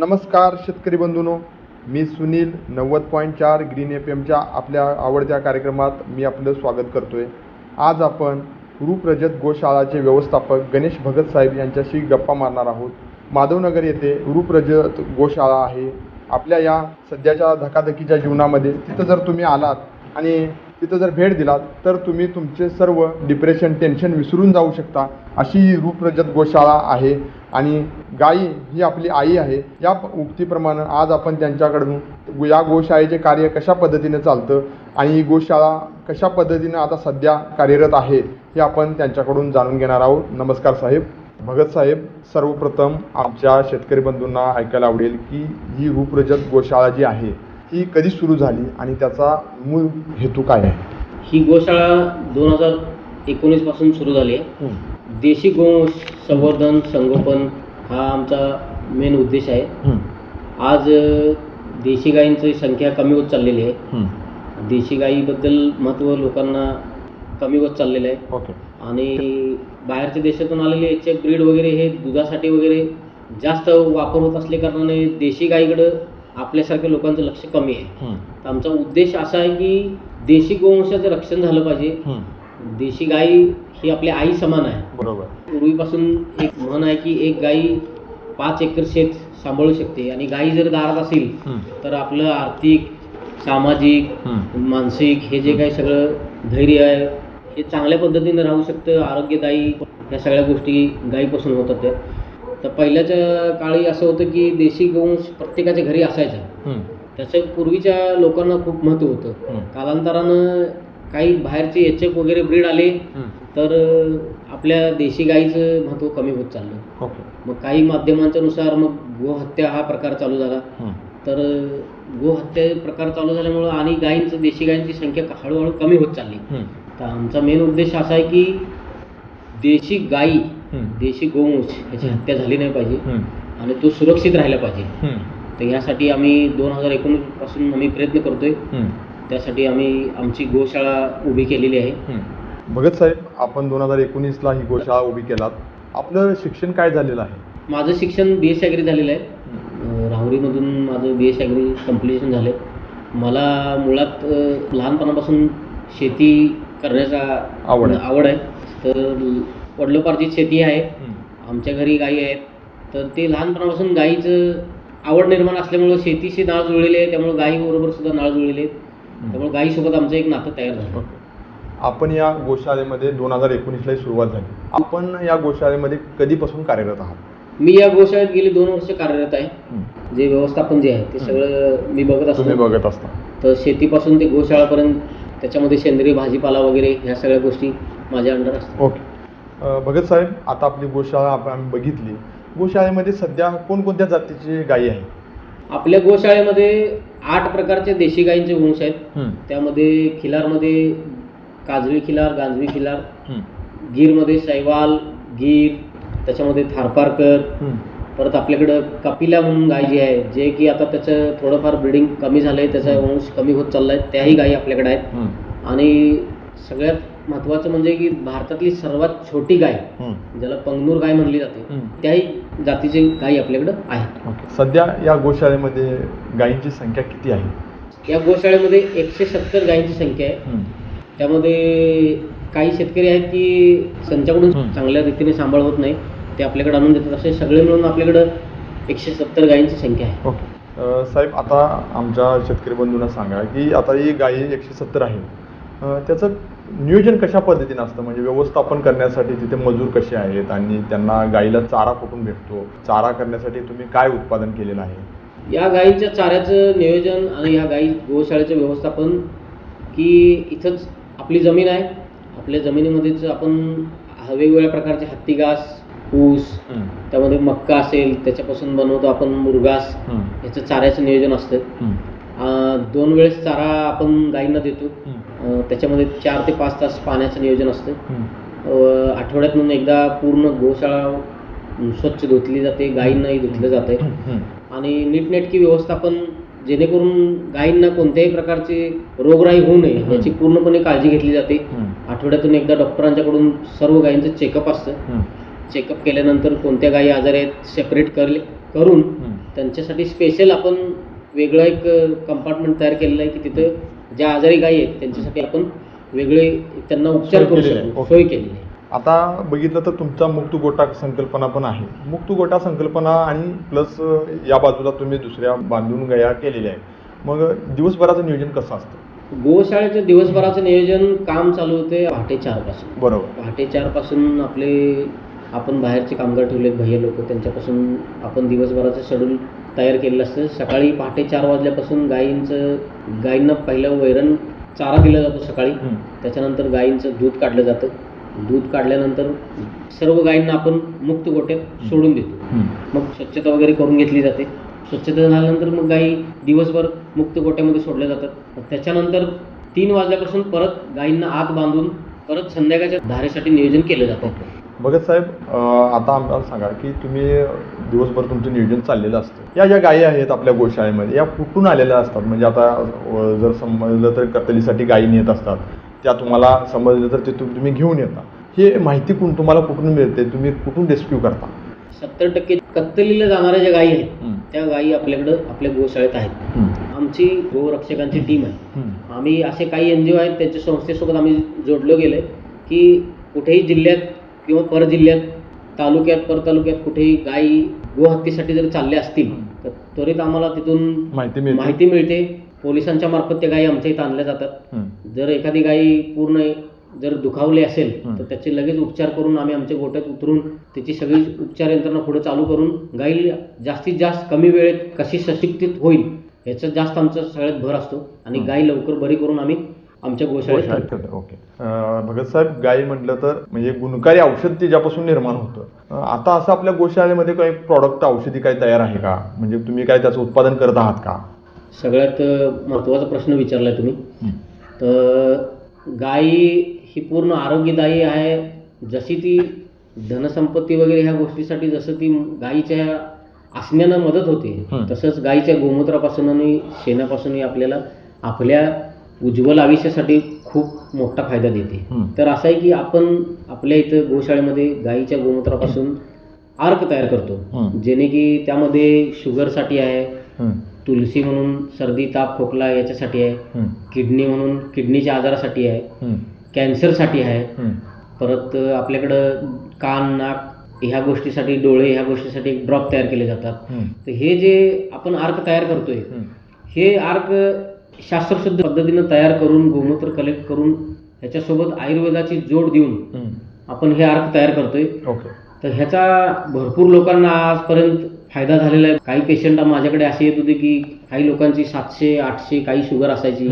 नमस्कार शेतकरी बंधूनो मी सुनील नव्वद पॉईंट चार ग्रीन एफ एमच्या आपल्या आवडत्या कार्यक्रमात मी आपलं स्वागत करतो आहे आज आपण रूपरजत गोशाळाचे व्यवस्थापक गणेश भगत साहेब यांच्याशी गप्पा मारणार आहोत. माधवनगर येथे रूपरजत गोशाळा आहे. आपल्या या सध्याच्या धकाधकीच्या जीवनामध्ये तिथं जर तुम्ही आलात आणि तिथं जर भेट दिलात तर तुम्ही तुमचे सर्व डिप्रेशन टेन्शन विसरून जाऊ शकता. अशी रूपरजत गोशाळा आहे. आणि गायी ही आपली आई आहे या उक्तीप्रमाणे आज आपण त्यांच्याकडून या गोशाळेचे कार्य कशा पद्धतीने चालतं आणि ही गोशाळा कशा पद्धतीने आता सध्या कार्यरत आहे हे आपण त्यांच्याकडून जाणून घेणार आहोत. नमस्कार साहेब. भगत साहेब सर्वप्रथम आमच्या शेतकरी बंधूंना ऐकायला आवडेल की ही रूपरजत गोशाळा जी आहे ही कधी सुरू झाली आणि त्याचा मूळ हेतू काय आहे? ही गोशाळा दोन हजार एकोणीसपासून सुरू झाली आहे. देशी गो संवर्धन संगोपन हा आमचा मेन उद्देश आहे. आज देशी गायींची संख्या कमी होत चाललेली आहे. देशी गायीबद्दल महत्त्व लोकांना कमी होत चाललेलं आहे. ओके. आणि बाहेरच्या देशातून आलेले एफ ब्रीड वगैरे हे दुधासाठी वगैरे जास्त वापर होत असल्या कारणाने देशी गायीकडं आपल्यासारख्या लोकांचं लक्ष कमी आहे. तर आमचा उद्देश असा आहे की देशी गोवंशाचं रक्षण झालं पाहिजे. देशी गाई ही आपली आई समान आहे. बरोबर. पूर्वीपासून एक म्हण आहे की एक गाई पाच एकर शेत सांभाळू शकते आणि गाई जर दारात असेल तर आपलं आर्थिक सामाजिक मानसिक हे जे काही सगळं धैर्य आहे हे चांगल्या पद्धतीने राहू शकतं आरोग्यदायी या सगळ्या गोष्टी गायीपासून होतात त्या. तर पहिल्याच्या काळी असं होतं की देशी गोवंश प्रत्येकाच्या घरी असायचा. त्याचं पूर्वीच्या लोकांना खूप महत्त्व होतं. कालांतरानं काही बाहेरचे एच एफ वगैरे ब्रीड आले तर आपल्या देशी गाईचं महत्त्व कमी होत चाललं. मग काही माध्यमांच्या नुसार मग गोहत्या हा प्रकार चालू झाला. तर गोहत्या प्रकार चालू झाल्यामुळं आणि गायींचं देशी गायींची संख्या हळूहळू कमी होत चालली. तर आमचा मेन उद्देश असा आहे की देशी गायी देशी गोवंश ह्याची हत्या झाली नाही पाहिजे आणि तो सुरक्षित राहिला पाहिजे. तर ह्यासाठी आम्ही दोन हजार एकोणीसपासून आम्ही प्रयत्न करतोय. त्यासाठी आम्ही आमची गोशाळा उभी केलेली आहे. भगत साहेब आपण दोन हजार एकोणीसला ही गोशाळा उभी केलात. आपलं शिक्षण काय झालेलं आहे? माझं शिक्षण बी एस ॲग्री झालेलं आहे. अं, राहुरीमधून माझं बी एस ॲग्री कम्प्लिशन झालं. मला मुळात अं, लहानपणापासून शेती करण्याचा आवड आहे. आवड आहे. तर वडिलोपार्जित शेती आहे. आमच्या घरी गायी आहेत. तर ते लहानपणापासून गायीचं आवड निर्माण असल्यामुळं शेतीशी नाळ जुळलेली आहे. त्यामुळे गायीबरोबर सुद्धा नाळ जुळलेली आहेत. त्यामुळे गायीसोबत आमचं एक नातं तयार झालं. आपण या गोशाळेमध्ये दोन हजार एकोणीसला सुरुवात झाली. आपण या गोशाळेमध्ये कधीपासून कार्यरत आहात? मी या गोशाळेत गेली दोन वर्ष कार्यरत आहे. जे व्यवस्थापन जे आहे ते सगळं मी बघत असतो. बघत असता. तर शेतीपासून ते गोशाळापर्यंत त्याच्यामध्ये सेंद्रिय भाजीपाला वगैरे ह्या सगळ्या गोष्टी माझ्या अंडर असतात. ओके. भगत साहेब आता आपली गोशाळा आपण बघितली. गोशाळेमध्ये सध्या कोणकोणत्या जातीची गायी आहे आपल्या गोशाळेमध्ये आठ प्रकारचे देशी गायींचे वंश आहेत. त्यामध्ये खिलारमध्ये काजवी खिलार गांजवी खिलार गीरमध्ये शैवाल गीर त्याच्यामध्ये थारपारकर. परत आपल्याकडं कपिला म्हणून गाय जी आहे जे की आता त्याचं थोडंफार ब्रिडिंग कमी झालं आहे त्याचा वंश कमी होत चालला आहे त्याही गायी आपल्याकडे आहेत. आणि सगळ्यात महत्त्वाचं म्हणजे की भारतातली सर्वात छोटी गाय ज्याला पंगनूर गाय म्हणली जाते त्याही जातीची गायी आपल्याकडं ओके. सध्या या गोशाळेमध्ये गायींची संख्या किती आहे? या गोशाळेमध्ये एकशे सत्तर गायींची संख्या आहे. त्यामध्ये काही शेतकरी आहेत की त्यांच्याकडून चांगल्या रीतीने सांभाळ होत नाही ते आपल्याकडे आणून देतात. असे सगळे मिळून आपल्याकडं एकशे सत्तर गायींची संख्या आहे. ओके. साहेब आता आमच्या शेतकरी बंधूंना सांगा की आता ही गायी एकशे सत्तर आहे. त्याचं नियोजन कशा पद्धतीनं असतं? म्हणजे व्यवस्थापन करण्यासाठी तिथे मजूर कसे आहेत आणि त्यांना गाईला चारा कुठून भेटतो? चारा करण्यासाठी तुम्ही काय उत्पादन केलेलं आहे? या गायीच्या चाऱ्याचं नियोजन आणि ह्या गायी गोशाळेचं व्यवस्थापन की इथंच आपली जमीन आहे. आपल्या जमिनीमध्येच आपण वेगवेगळ्या प्रकारचे हत्ती घास ऊस त्यामध्ये मक्का असेल त्याच्यापासून बनवतो आपण मुरगास याचं चाऱ्याचं नियोजन असतं. दोन वेळेस चारा आपण गायींना देतो. त्याच्यामध्ये चार ते पाच तास पाण्याचं नियोजन असतं. आठवड्यातून एकदा पूर्ण गोशाळा स्वच्छ धुतली जाते गायींनाही धुतलं जाते. आणि नीटनेटकी व्यवस्थापन जेणेकरून गायींना कोणत्याही प्रकारचे रोगराई होऊ नये याची पूर्णपणे काळजी घेतली जाते. आठवड्यातून एकदा डॉक्टरांच्याकडून सर्व गायींचं चेकअप असतं. चेकअप केल्यानंतर कोणत्या गायी आजार आहेत सेपरेट कर करून त्यांच्यासाठी स्पेशल आपण वेगळं एक कंपार्टमेंट तयार केलेलं आहे की तिथं ज्या आजारी गायी आहेत त्यांच्यासाठी आपण वेगळे त्यांना उपचार करू. शकतो. सोय केलेली आहे. आता बघितलं तर तुमचा मुक्त गोटा संकल्पना पण आहे. मुक्त गोटा संकल्पना आणि प्लस या बाजूला तुम्ही दुसऱ्या बांधून गया केलेल्या आहे मग दिवसभराचं नियोजन कसं असतं? गोशाळेचं दिवसभराचं नियोजन काम चालू होते पहाटे चारपासून बरोबर. पहाटे चारपासून आपले आपण बाहेरचे कामगार ठेवलेत भैया लोक त्यांच्यापासून आपण दिवसभराचं शेड्यूल तयार केलेलं असतं. सकाळी पहाटे चार वाजल्यापासून गायींचं गायींना पहिलं वैरण चारा दिला जातो सकाळी. त्याच्यानंतर गायींचं दूध काढलं जातं. दूध काढल्यानंतर सर्व गायींना आपण मुक्त गोट्यात सोडून देतो. मग स्वच्छता वगैरे करून घेतली जाते. स्वच्छता झाल्यानंतर मग गायी दिवसभर मुक्त गोट्यामध्ये सोडल्या जातात. त्याच्यानंतर तीन वाजल्यापासून परत गायींना आत बांधून परत संध्याकाळच्या धारेसाठी नियोजन केलं जातं. भगत साहेब आता आम्हाला सांगा की तुम्ही दिवसभर तुमचं नियोजन चाललेलं असतं. या ज्या गायी आहेत आपल्या गोशाळेमध्ये या कुठून आलेल्या असतात? म्हणजे आता जर समजलं तर कत्तलीसाठी गायी नेत असतात. त्या तुम्हाला समजलं तर ते तुम- तुम्ही घेऊन येता. हे माहिती कुठून तुम्हाला कुठून मिळते? तुम्ही कुठून रेस्क्यू करता? सत्तर टक्के कत्तलीला जाणाऱ्या ज्या गायी आहेत त्या गायी आपल्याकडं आपल्या गोशाळेत आहेत. आमची गोरक्षकांची टीम आहे. आम्ही असे काही एन जी ओ आहेत त्यांच्या संस्थेसोबत आम्ही जोडलो गेले की कुठेही जिल्ह्यात किंवा परजिल्ह्यात तालुक्यात परतालुक्यात कुठेही गायी गोहत्येसाठी जर चालल्या असतील तर त्वरित आम्हाला तिथून माहिती मिळते माहिती मिळते पोलिसांच्या मार्फत त्या गायी आमच्या इथं आणल्या जातात. जर एखादी गायी पूर्ण जर दुखावली असेल हं. तर त्याचे लगेच उपचार करून आम्ही आमच्या गोट्यात उतरून त्याची सगळी उपचार यंत्रणा पुढे चालू करून गाई जास्तीत जास्त कमी वेळेत कशी सशिक्षित होईल याचा जास्त आमचा सगळ्यात भर असतो आणि. गाय लवकर बरी करून आम्ही आमच्या गोशाळेत. ओके. अं, भगत साहेब गायी म्हटलं तर म्हणजे गुणकारी औषध ते ज्यापासून निर्माण होतं. अं, आता असं आपल्या गोशाळेमध्ये काही प्रॉडक्ट औषधी काही तयार आहे का? म्हणजे तुम्ही काय त्याचं उत्पादन करत आहात का? सगळ्यात अ, महत्त्वाचा प्रश्न विचारलाय तुम्ही. तर गायी ही पूर्ण आरोग्यदायी आहे. जशी ती धनसंपत्ती वगैरे ह्या गोष्टीसाठी जसं ती गायीच्या असण्यानं मदत होते हं. तसंच गायीच्या गोमूत्रापासून आणि शेणापासूनही आपल्याला आपल्या उज्ज्वल आयुष्यासाठी खूप मोठा फायदा देते हं. तर असं आहे की आपण आपल्या इथं गोशाळेमध्ये गायीच्या गोमूत्रापासून अर्क तयार करतो. जेणे की त्यामध्ये शुगरसाठी आहे हं, तुलसी म्हणून सर्दी ताप खोकला याच्यासाठी आहे हं, किडनी म्हणून किडनीच्या आजारासाठी आहे हं, कॅन्सरसाठी आहे हं. परत आपल्याकडं कान नाक ह्या गोष्टीसाठी डोळे ह्या गोष्टीसाठी ड्रॉप तयार केले जातात तर हे जे आपण आर्क तयार करतोय. हे आर्क शास्त्रशुद्ध पद्धतीनं तयार करून गोमूत्र कलेक्ट करून ह्याच्यासोबत आयुर्वेदाची जोड देऊन. आपण हे आर्क तयार करतोय. तर ह्याचा भरपूर लोकांना आजपर्यंत फायदा झालेला आहे. काही पेशंट माझ्याकडे असे येत होते की काही लोकांची सातशे आठशे काही शुगर असायची.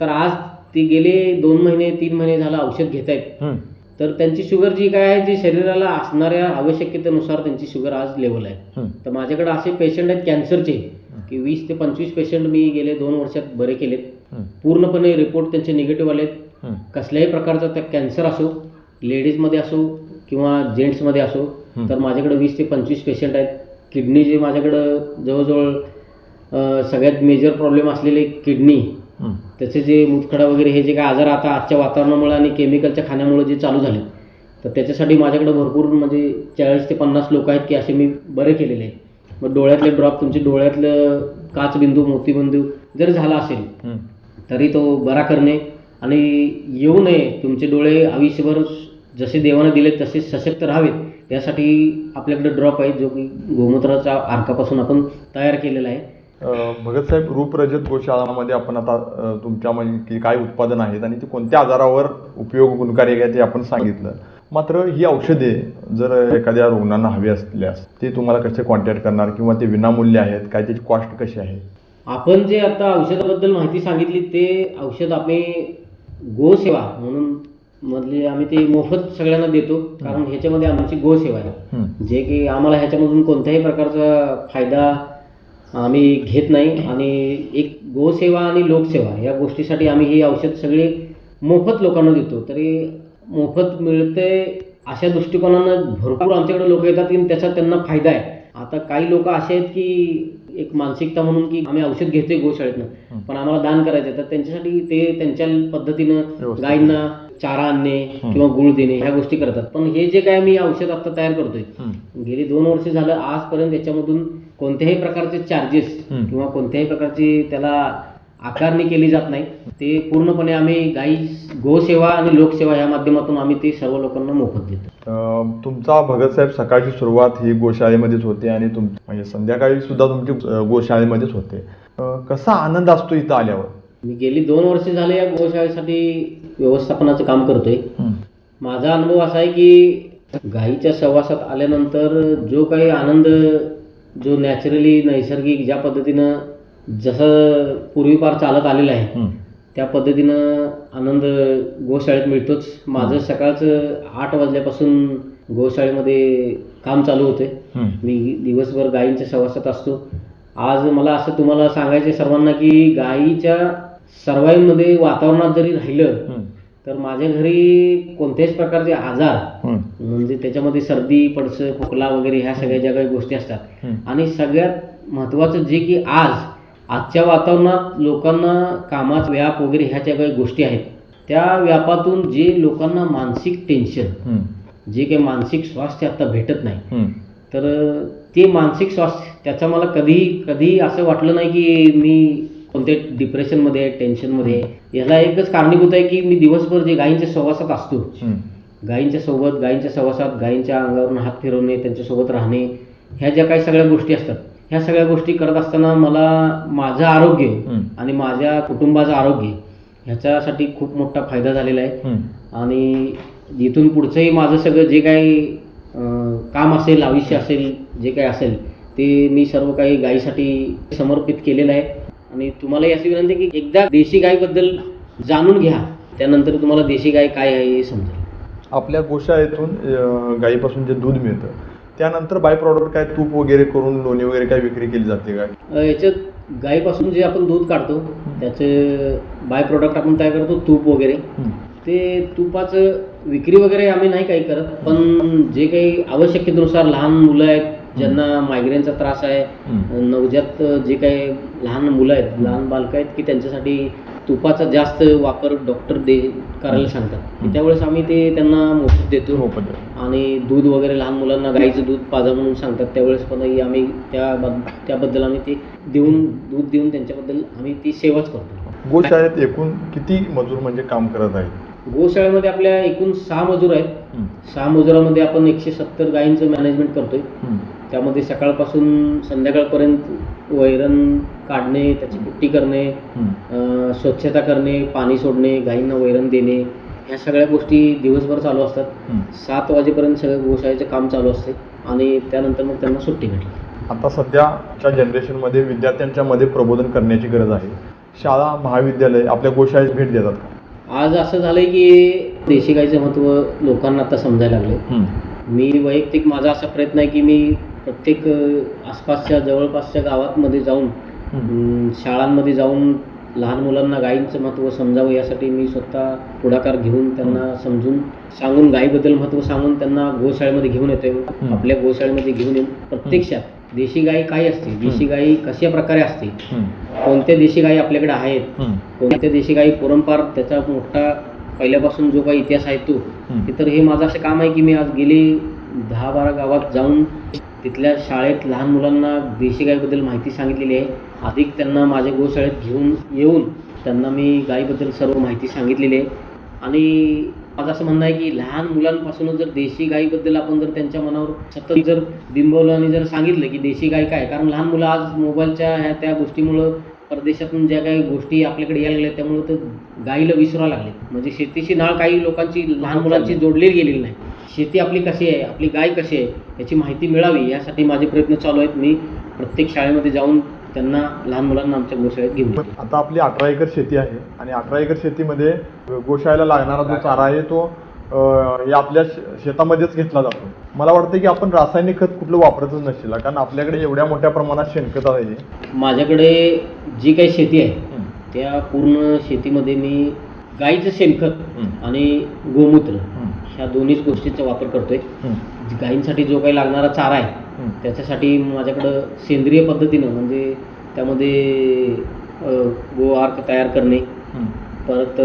तर आज ते गेले दोन महिने तीन महिने झालं औषध घेत आहेत. तर त्यांची शुगर जी काय आहे जी शरीराला असणाऱ्या आवश्यकतेनुसार त्यांची शुगर आज लेवल आहे. तर माझ्याकडे असे पेशंट आहेत कॅन्सरचे की वीस ते पंचवीस पेशंट मी गेले दोन वर्षात बरे केलेत पूर्णपणे रिपोर्ट त्यांचे निगेटिव्ह आलेत. कसल्याही प्रकारचा त्या कॅन्सर असो लेडीजमध्ये असो किंवा जेंट्समध्ये असो. तर माझ्याकडे वीस ते पंचवीस पेशंट आहेत किडनी जे माझ्याकडं जवळजवळ सगळ्यात मेजर प्रॉब्लेम असलेले किडनी. त्याचे जे मुतखडा वगैरे हे जे काय आजार आता आजच्या वातावरणामुळे आणि केमिकलच्या खाण्यामुळे जे चालू झाले तर त्याच्यासाठी माझ्याकडे भरपूर म्हणजे चाळीस ते पन्नास लोक आहेत की असे मी बरे केलेले आहेत मग डोळ्यातले ड्रॉप तुमचे डोळ्यातलं काचबिंदू मोतीबिंदू जर झाला असेल हं. तरी तो बरा करणे आणि येऊ नये. तुमचे डोळे आयुष्यभर जसे देवाने दिले तसे सशक्त राहावेत. यासाठी आपल्याकडे ड्रॉप आहे जो की गोमूत्राच्या अर्कापासून आपण तयार केलेला आहे. अं, भगत साहेब रूप रजत गोशाळामध्ये आपण आता तुमच्या म्हणजे काय उत्पादन आहेत आणि ते कोणत्या आजारावर उपयोग गुणकारी आहे ते आपण सांगितलं. मात्र ही औषधे जर एखाद्या रुग्णांना हवी असल्यास ते तुम्हाला कसे कॉन्टॅक्ट करणार किंवा ते विनामूल्य आहेत? काय त्याची कॉस्ट कशी आहे? आपण जे आता औषधाबद्दल माहिती सांगितली ते औषध आम्ही गोसेवा म्हणून मधले आम्ही ते मोफत सगळ्यांना देतो. कारण ह्याच्यामध्ये आमची गोसेवा आहे. जे की आम्हाला ह्याच्यामधून कोणत्याही प्रकारचा फायदा आम्ही घेत नाही. आणि एक गोसेवा आणि लोकसेवा या गोष्टीसाठी आम्ही ही औषध सगळी मोफत लोकांना देतो. तरी मोफत मिळते अशा दृष्टिकोनानं भरपूर आमच्याकडे लोक येतात की त्याचा त्यांना फायदा आहे आता काही लोक असे आहेत की एक मानसिकता म्हणून की आम्ही औषध घेतोय गोशाळेतनं पण आम्हाला दान करायचं तर त्यांच्यासाठी ते त्यांच्या पद्धतीनं. गायींना चारा आणणे किंवा गुळ देणे ह्या गोष्टी करतात पण हे जे काय मी औषध आता तयार करतोय. गेली दोन वर्ष झालं आजपर्यंत याच्यामधून कोणत्याही प्रकारचे चार्जेस. किंवा कोणत्याही प्रकारची त्याला आकारणी केली जात नाही. ते पूर्णपणे आम्ही गाई गोसेवा आणि लोकसेवा या माध्यमातून आम्ही ते सर्व लोकांना मोफत देतो. तुमचा भगत साहेब सकाळची सुरुवात ही गोशाळेमध्येच होते आणि तुम म्हणजे संध्याकाळी सुद्धा तुमची गोशाळेमध्येच होते. कसा आनंद असतो इथं आल्यावर? मी गेली दोन वर्ष झाले या गोशाळेसाठी व्यवस्थापनाचं काम करतोय. माझा अनुभव असा आहे की गाईच्या सहवासात आल्यानंतर जो काही आनंद जो नॅचरली नैसर्गिक ज्या पद्धतीनं जसं पूर्वीपार चालत आलेलं आहे त्या पद्धतीनं आनंद गोशाळेत मिळतोच. माझं सकाळचं आठ वाजल्यापासून गोशाळेमध्ये काम चालू होते. मी दिवसभर गायींच्या सहवासात असतो. आज मला असं तुम्हाला सांगायचं सर्वांना की गायीच्या सर्वाईमध्ये वातावरणात जरी राहिलं तर माझ्या घरी कोणत्याच प्रकारचे आजार म्हणजे त्याच्यामध्ये सर्दी पडसं खोकला वगैरे ह्या सगळ्या ज्या काही गोष्टी असतात. आणि सगळ्यात महत्त्वाचं जे की आज आजच्या वातावरणात लोकांना कामात व्याप वगैरे ह्या ज्या काही गोष्टी आहेत. त्या व्यापातून जे लोकांना मानसिक टेन्शन जे काही मानसिक स्वास्थ्य आता भेटत नाही तर ते मानसिक स्वास्थ्य त्याचा मला कधी कधी असं वाटलं नाही की मी कोणत्या डिप्रेशनमध्ये आहे टेन्शनमध्ये याला एकच कारणीभूत आहे की मी दिवसभर जे गायींच्या सहवासात असतो. गायींच्या सोबत गायींच्या सहवासात गायींच्या अंगावरून हात फिरवणे त्यांच्यासोबत राहणे ह्या ज्या काही सगळ्या गोष्टी असतात ह्या सगळ्या गोष्टी करत असताना मला माझं आरोग्य आणि माझ्या कुटुंबाचं आरोग्य ह्याच्यासाठी खूप मोठा फायदा झालेला आहे. आणि इथून पुढचंही माझं सगळं जे काही काम असेल आयुष्य असेल जे काही असेल ते मी सर्व काही गायीसाठी समर्पित केलेलं आहे. आणि तुम्हाला अशी विनंती की एकदा देशी गायीबद्दल जाणून घ्या. त्यानंतर तुम्हाला देशी गाय काय आहे हे समजेल. आपल्या गोशाळेतून अं, गाईपासून जे दूध मिळतं त्यानंतर बाय प्रॉडक्ट काय तूप वगैरे करून लोणी वगैरे काय विक्री केली जाते काय याच्यात गाईपासून जे आपण दूध काढतो त्याचे बाय प्रोडक्ट आपण तयार करतो तूप वगैरे. ते तुपाचं विक्री वगैरे आम्ही नाही काही करत पण जे काही आवश्यकतेनुसार लहान मुलं आहेत ज्यांना मायग्रेनचा त्रास आहे नवजात जे काही लहान मुलं आहेत लहान बालकं आहेत की त्यांच्यासाठी तुपाचा जास्त वापर डॉक्टर दे करायला सांगतात. त्यावेळेस आम्ही ते त्यांना मोफत देतो. मोफत. आणि दूध वगैरे लहान मुलांना गाईचं दूध पाजा म्हणून सांगतात. त्यावेळेस पण आम्ही त्या त्याबद्दल आम्ही ते देऊन दूध देऊन त्यांच्याबद्दल आम्ही ती सेवाच करतो. गोशाळेत एकूण किती मजूर म्हणजे काम करत आहेत? गोशाळेमध्ये आपल्या एकूण सहा मजूर आहेत. सहा मजुरामध्ये आपण एकशे सत्तर गायींचं मॅनेजमेंट करतोय. त्यामध्ये सकाळपासून संध्याकाळपर्यंत वैरण काढणे त्याची पुट्टी करणे अं, स्वच्छता करणे पाणी सोडणे गायींना वैरण देणे ह्या सगळ्या गोष्टी दिवसभर चालू असतात. सात वाजेपर्यंत सगळं गोशाळेचं काम चालू असते आणि त्यानंतर मग त्यांना सुट्टी भेटते. आता सध्याच्या जनरेशनमध्ये विद्यार्थ्यांच्या मध्ये प्रबोधन करण्याची गरज आहे. शाळा महाविद्यालय आपल्या गोशाळेत भेट देतात का? आज असं झालंय की देशी गाईचं महत्त्व लोकांना आता समजायला लागले मी वैयक्तिक माझा असा प्रयत्न आहे की मी प्रत्येक आसपासच्या जवळपासच्या गावांमध्ये जाऊन शाळांमध्ये जाऊन लहान मुलांना गायींचं महत्त्व समजावं यासाठी मी स्वतः पुढाकार घेऊन त्यांना समजून सांगून गायीबद्दल महत्त्व सांगून त्यांना गोशाळेमध्ये घेऊन येतो आपल्या गोशाळेमध्ये घेऊन येऊन प्रत्यक्षात देशी गाई काय असते? देशी गाई कशा प्रकारे असते? कोणत्या देशी गाई आपल्याकडे आहेत? कोणत्या देशी गाई परंपार? त्याचा मोठा पहिल्यापासून जो काही इतिहास आहे तो. तर हे माझं असं काम आहे की मी आज गेली दहा बारा गावात जाऊन तिथल्या शाळेत लहान मुलांना देशी गायबद्दल माहिती सांगितलेली आहे. अधिक त्यांना माझ्या गोशाळेत घेऊन येऊन त्यांना मी गायीबद्दल सर्व माहिती सांगितलेली आहे. आणि माझं असं म्हणणं आहे की लहान मुलांपासूनच जर देशी गायीबद्दल आपण जर त्यांच्या मनावर सतत जर बिंबवलं आणि जर सांगितलं की देशी गाय काय? कारण लहान मुलं आज मोबाईलच्या ह्या त्या गोष्टीमुळं परदेशातून ज्या काही गोष्टी आपल्याकडे यायला लागल्या त्यामुळे तर गाईला विसरायला लागले. म्हणजे शेतीची नाळ काही लोकांची लहान मुलांची जोडली गेलेली नाही. शेती आपली कशी आहे आपली गाय कशी आहे याची माहिती मिळावी यासाठी माझे प्रयत्न चालू आहेत. मी प्रत्येक शाळेमध्ये जाऊन त्यांना लहान मुलांना आमच्या गोशाळेत घेऊन आता आपली अठरा एकर शेती आहे आणि अठरा एकर शेतीमध्ये गोशाळेला लागणारा जो चारा आहे तो हे आपल्या शेतामध्येच घेतला जातो. मला वाटतं की आपण रासायनिक खत कुठलं वापरतच नसेल कारण आपल्याकडे एवढ्या मोठ्या प्रमाणात शेणखत आहे माझ्याकडे जी काही शेती आहे त्या पूर्ण शेतीमध्ये मी गाईचं शेणखत आणि गोमूत्र ह्या दोन्हीच गोष्टींचा वापर करतोय. गायींसाठी जो काही लागणारा चारा आहे त्याच्यासाठी माझ्याकडं सेंद्रिय पद्धतीनं म्हणजे त्यामध्ये अ, गो आर्क तयार करणे परत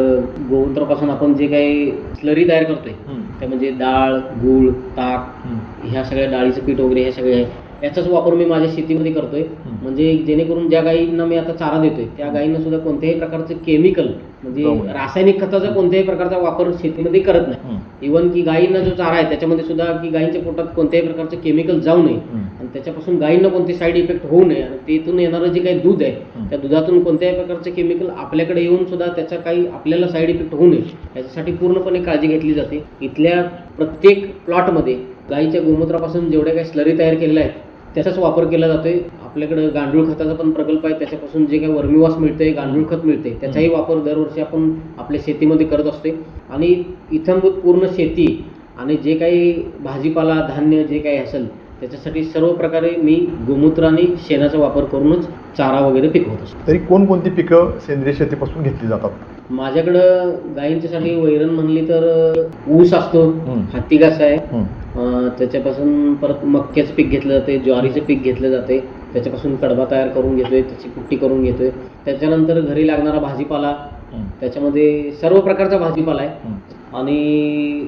गोमूत्रापासून आपण जे काही स्लरी तयार करतोय त्या म्हणजे डाळ गूळ ताक ह्या सगळ्या डाळीचं पीठ वगैरे हे सगळे आहे याचाच वापर मी माझ्या शेतीमध्ये करतोय. म्हणजे जेणेकरून ज्या गायींना मी आता चारा देतोय त्या गायींना सुद्धा कोणत्याही प्रकारचं केमिकल म्हणजे. रासायनिक खताचा कोणत्याही प्रकारचा वापर शेतीमध्ये करत नाही. इवन की गायींना जो चारा आहे त्याच्यामध्ये सुद्धा की गायींच्या पोटात कोणत्याही प्रकारचं केमिकल जाऊ नये. त्याच्यापासून गायींना कोणते साईड इफेक्ट होऊ नये आणि तिथून येणारं जे काही दूध आहे त्या दुधातून कोणत्याही प्रकारचे केमिकल आपल्याकडे येऊन सुद्धा त्याचा काही आपल्याला साईड इफेक्ट होऊ नये. याच्यासाठी पूर्णपणे काळजी घेतली जाते. इथल्या प्रत्येक प्लॉटमध्ये गायीच्या गोमूत्रापासून जेवढ्या काही स्लरी तयार केलेल्या आहेत त्याचाच वापर केला जातोय. आपल्याकडं गांडूळ खताचा पण प्रकल्प आहे. त्याच्यापासून जे काही वर्मीवास मिळते गांडूळ खत मिळते त्याचाही वापर दरवर्षी आपण आपल्या शेतीमध्ये करत असतोय. आणि इथंभूत पूर्ण शेती आणि जे काही भाजीपाला धान्य जे काही असेल त्याच्यासाठी सर्व प्रकारे मी गोमूत्र आणि शेणाचा वापर करूनच चारा वगैरे पिकवत असतो. तरी कोणकोणती पिकं सेंद्रिय शेतीपासून घेतली जातात? माझ्याकडं गायींच्यासाठी वैरण म्हणली तर ऊस असतो. हत्ती घास आहे. त्याच्यापासून परत मक्याचं पीक घेतलं जाते ज्वारीचं पीक घेतलं जाते. त्याच्यापासून कडबा तयार करून घेतोय त्याची कुट्टी करून घेतोय. त्याच्यानंतर घरी लागणारा भाजीपाला. त्याच्यामध्ये सर्व प्रकारचा भाजीपाला आहे. आणि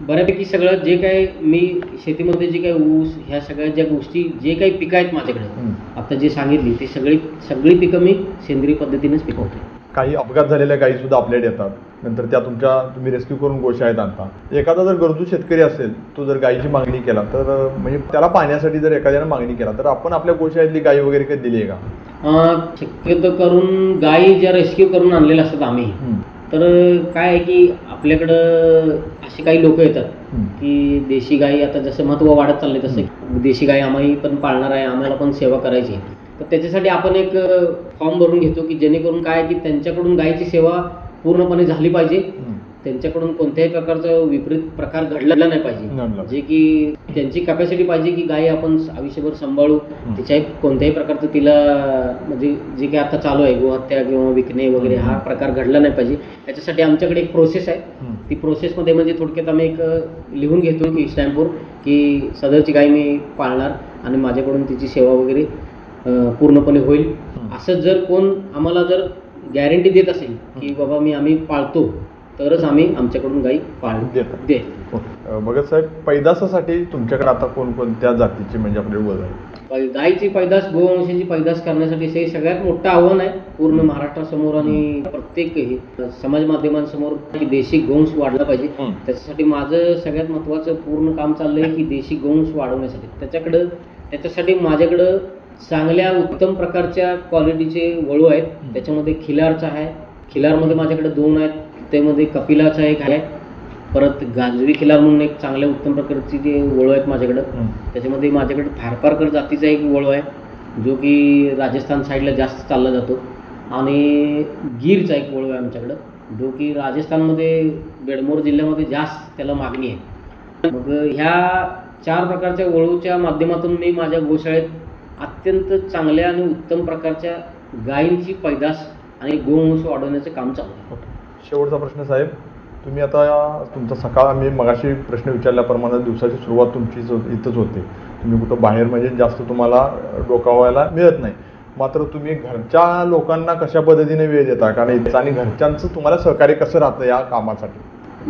बऱ्यापैकी सगळं जे काही मी शेतीमध्ये जे काही ऊस ह्या सगळ्या ज्या गोष्टी जे काही पिकं आहेत माझ्याकडे आता जे सांगितली ती सगळी सगळी पिकं मी सेंद्रिय पद्धतीनेच पिकवते काही अपघात झालेल्या गायी सुद्धा आपल्याकडे येतात. नंतर त्या तुमच्या तुम्ही रेस्क्यू करून गोशाळेत आणता. एखादा जर गरजू शेतकरी असेल तो जर गायीची मागणी केला तर म्हणजे त्याला पाहण्यासाठी जर एखाद्याने मागणी केला तर आपण आपल्या गोशाळेतली गायी वगैरे कधी दिली आहे का? शक्यतो करून गायी ज्या रेस्क्यू करून आणलेल्या असतात आम्ही तर काय आहे की आपल्याकडं असे काही लोक येतात की देशी गाई आता जसं महत्त्व वाढत चालले तसं देशी गाई आम्ही पण पाळणार आहे आम्हाला पण सेवा करायची आहे. तर त्याच्यासाठी आपण एक फॉर्म भरून घेतो की जेणेकरून काय की त्यांच्याकडून गायीची सेवा पूर्णपणे झाली पाहिजे. त्यांच्याकडून कोणत्याही प्रकारचा विपरीत प्रकार घडलेला नाही. पाहिजे. जे की त्यांची कॅपॅसिटी पाहिजे की गाय आपण आयुष्यभर सांभाळू तिच्या कोणत्याही प्रकारचं तिला म्हणजे जे काही आता चालू आहे गोहत्या किंवा विकणे वगैरे हा प्रकार घडला नाही पाहिजे. याच्यासाठी आमच्याकडे एक प्रोसेस आहे. ती प्रोसेसमध्ये म्हणजे थोडक्यात आम्ही एक लिहून घेतो की स्टॅम्पवर की सदरची गाय मी पाळणार आणि माझ्याकडून तिची सेवा वगैरे पूर्णपणे होईल. असं जर कोण आम्हाला जर गॅरंटी देत असेल की बाबा मी आम्ही पाळतो तरच आम्ही आमच्याकडून गाई पाळ देतात. दे भगत साहेब पैदासासाठी तुमच्याकडे आता कोणकोणत्या जातीची म्हणजे आपले वज आहे पै- गायीची पैदास गोवंशाची पैदास करण्यासाठी हे सगळ्यात मोठं आव्हान आहे. पूर्ण महाराष्ट्रासमोर आणि प्रत्येक हे समाज माध्यमांसमोर की देशी गोंश वाढला पाहिजे. त्याच्यासाठी माझं सगळ्यात महत्त्वाचं पूर्ण काम चाललंय की देशी गोंश वाढवण्यासाठी. त्याच्याकडं त्याच्यासाठी माझ्याकडं चांगल्या उत्तम प्रकारच्या क्वालिटीचे वळू आहेत. त्याच्यामध्ये खिलारचा आहे खिलारमध्ये माझ्याकडे दोन आहेत. त्यामध्ये कपिलाचा एक आहे. परत गाजवी खिलार म्हणून एक चांगल्या उत्तम प्रकारची जे वळू आहेत माझ्याकडं. त्याच्यामध्ये माझ्याकडे थारपारकर जातीचा एक वळू आहे जो की राजस्थान साईडला जास्त चालला जातो. आणि गीरचा एक वळू आहे आमच्याकडं जो की राजस्थानमध्ये बेडमोर जिल्ह्यामध्ये जास्त त्याला मागणी आहे. मग ह्या चार प्रकारच्या वळूच्या माध्यमातून मी माझ्या गोशाळेत अत्यंत चांगल्या आणि उत्तम प्रकारच्या गायींची पैदास आणि गोवंश वाढवण्याचं काम चालू आहे. शेवटचा प्रश्न साहेब तुम्ही आता तुमचा सकाळ मी मगाशी प्रश्न विचारल्याप्रमाणे दिवसाची सुरुवात तुमचीच होत- इथंच होते. तुम्ही कुठं बाहेर म्हणजे जास्त तुम्हाला डोकावायला मिळत नाही. मात्र तुम्ही घरच्या लोकांना कशा पद्धतीने वेळ देता? कारण इथं आणि घरच्यांचं तुम्हाला सहकार्य कसं राहतं या कामासाठी?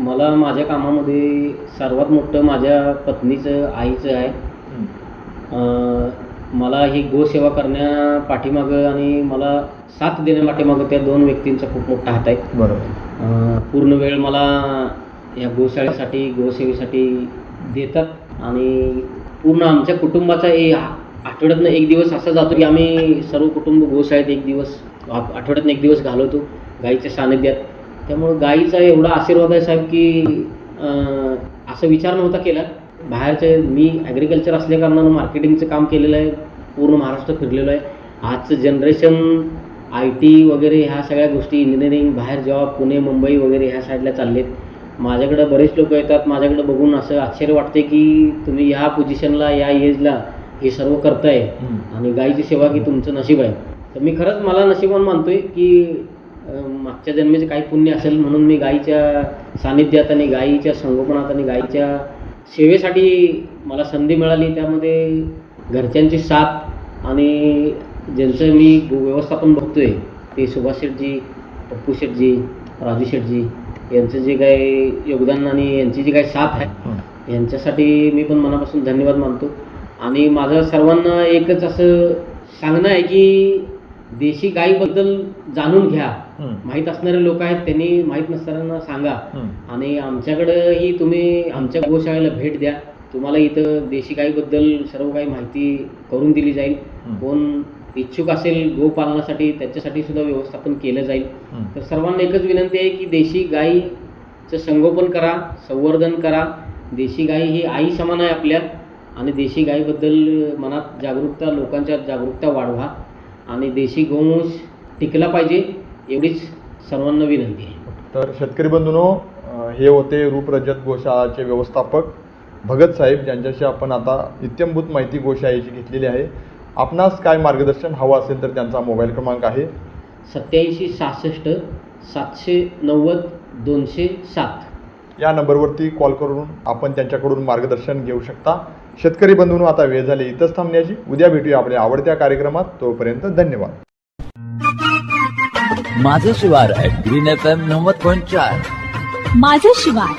मला माझ्या कामामध्ये सर्वात मोठं माझ्या पत्नीचं आईचं आहे. अं, मला ही गोसेवा करण्या पाठीमागं आणि मला साथ देण्या पाठीमागं त्या दोन व्यक्तींचा खूप मोठा हात आहे. बरोबर. पूर्ण वेळ मला या गोशाळेसाठी गोसेवेसाठी देतात आणि पूर्ण आमच्या कुटुंबाचा ए आठवड्यातनं एक दिवस असा जातो की आम्ही सर्व कुटुंब गोशाळेत एक दिवस आठवड्यातनं एक दिवस घालवतो गाईच्या सानिध्यात. त्यामुळं गाईचा एवढा आशीर्वाद आहे साहेब की असं विचार नव्हता केला. बाहेरचे मी ॲग्रिकल्चर असल्या कारणानं मार्केटिंगचं काम केलेलं आहे पूर्ण महाराष्ट्र फिरलेलो आहे. आजचं जनरेशन आय टी वगैरे ह्या सगळ्या गोष्टी इंजिनिअरिंग बाहेर जॉब पुणे मुंबई वगैरे ह्या साईडला चाललेत माझ्याकडे बरेच लोक येतात माझ्याकडे बघून असं आश्चर्य वाटते की तुम्ही ह्या पोझिशनला या एजला हे सर्व करताय. आणि गायीची सेवा की तुमचं नशीब आहे. तर मी खरंच मला नशिबान मानतोय की मागच्या जन्मेचं काही पुण्य असेल म्हणून मी गायीच्या सानिध्यात आणि गायीच्या संगोपनात आणि गायीच्या सेवेसाठी मला संधी मिळाली त्यामध्ये घरच्यांची साथ आणि ज्यांचं मी व्यवस्थापन बघतोय ते सुभाष शेठजी पप्पू शेठजी राजू शेठजी यांचं जे काही योगदान आणि यांची जी काही साथ आहे यांच्यासाठी मी पण मनापासून धन्यवाद मानतो. आणि माझं सर्वांना एकच असं सांगणं आहे की देशी गायीबद्दल जाणून घ्या. माहीत असणारे लोक आहेत त्यांनी माहीत नसणाऱ्यांना सांगा. आणि आमच्याकडंही तुम्ही आमच्या गोशाळेला भेट द्या. तुम्हाला इथं देशी गाईबद्दल सर्व काही माहिती करून दिली जाईल. कोण इच्छुक असेल गोपालनासाठी त्याच्यासाठी सुद्धा व्यवस्थापन केलं जाईल. तर सर्वांना एकच विनंती आहे की देशी गाईचं संगोपन करा संवर्धन करा. देशी गाई ही आई समान आहे आपल्या. आणि देशी गाईबद्दल मनात जागरूकता लोकांच्या जागरूकता वाढवा. आणि देशी गोवंश टिकला पाहिजे एवढीच सर्वांना विनंती आहे. तर शेतकरी बंधूंनो हे होते रूपरजत गोशाळाचे व्यवस्थापक भगत साहेब ज्यांच्याशी आपण आता इत्यंभूत माहिती गोशाळेची घेतलेली आहे. आपणास काय मार्गदर्शन हवं असेल तर त्यांचा मोबाईल क्रमांक आहे. सत्याऐंशी सहासष्ट सातशे नव्वद दोनशे सात. या नंबरवरती कॉल करून आपण त्यांच्याकडून मार्गदर्शन घेऊ शकता. शेतकरी बंधूंनो आता वेळ झाली इथंच थांबण्याची. उद्या भेटूया आपल्या आवडत्या कार्यक्रमात. तोपर्यंत धन्यवाद. माझं शिवार ग्रीन एफ एम नव्वद पॉईंट चार. माझं शिवार.